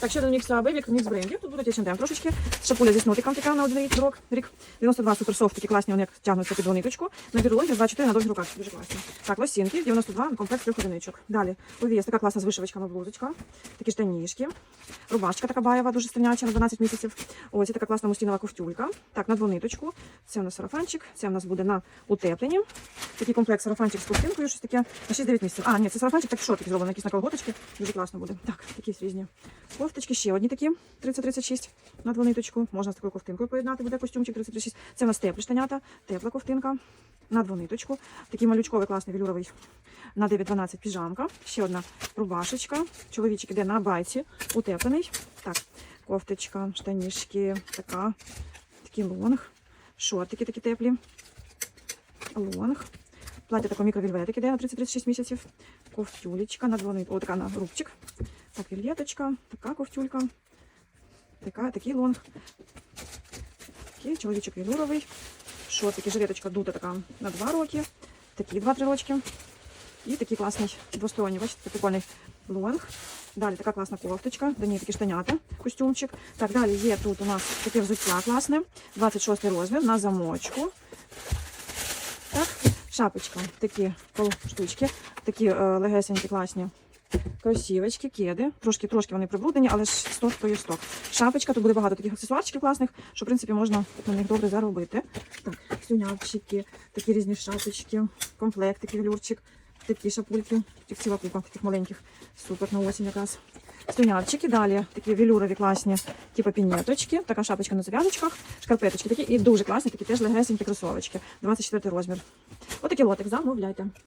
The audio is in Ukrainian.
Так, ще один мікс бейбік, мікс брендів. Тут будуть H&M трошечки. Шапуля зі снотиком така на один рік, рік. 92 суперсофт, такі класні, вони як тягнуться під ниточку. Набір розмір 24 на довгих руках, дуже класні. Так, лосінки, 92, комплект трьох одиничок. Далі, увіс, така класна з вишивочками блузочка. Такі штанішки. Рубашка така баєва, дуже стильняча, на 12 місяців. Ось така класна мустінова ковтюлька. Так, на двониточку. Це у нас сарафанчик, це у нас буде на утепленні. Такий комплект сарафанчик з ковтинкою, щось таке на 6-9 місяців. А, ні, це сарафанчик так шортик зроблений, якісь на колготочки. Дуже класно буде. Так, якісь різні кофточки, ще одні такі 30-36 на двониточку. Можна з такою ковтинкою поєднати, буде костюмчик 30-36. Це у нас теплі штанята, тепла ковтинка на двониточку. Такий малючковий класний велюровий на 9-12 піжамка. Ще одна рубашечка. Чоловічик іде на байці, утеплений. Так, кофточка, штанішки, така, такий лонг, шортики такі теплі, лонг. Плаття таке мікровільветик іде на 30-36 місяців. Ковтюлечка на двони, о, така на рубчик. Так, вільєточка, така ковтюлька, така, такий лонг. Такий чоловічок велюровий. Шортики, жилеточка дута така на 2 роки. Такі 2-3 рочки. І такий класний двосторонній, бачите, прикольний лонг. Далі така класна кофточка, до неї такі штанята, костюмчик. Так, далі є тут у нас таке взуття класне, 26 розмір на замочку. Шапочка, такі полуштучки, такі е, легесенькі, класні. Кросівочки, кеди. Трошки, трошки вони прибруднені, але ж сток то є сток. Шапочка, тут буде багато таких аксесуарчиків класних, що, в принципі, можна на них добре заробити. Так, сюнявчики, такі різні шапочки, комплектики, велюрчик, такі шапульки, їх ціла купа таких маленьких. Супер на осінь якраз. Слюнявчики, далі такі велюрові класні, типу пінеточки, така шапочка на зав'язочках, шкарпеточки такі і дуже класні, такі теж легесенькі кросовочки. 24 розмір. Отакий лотик, замовляйте.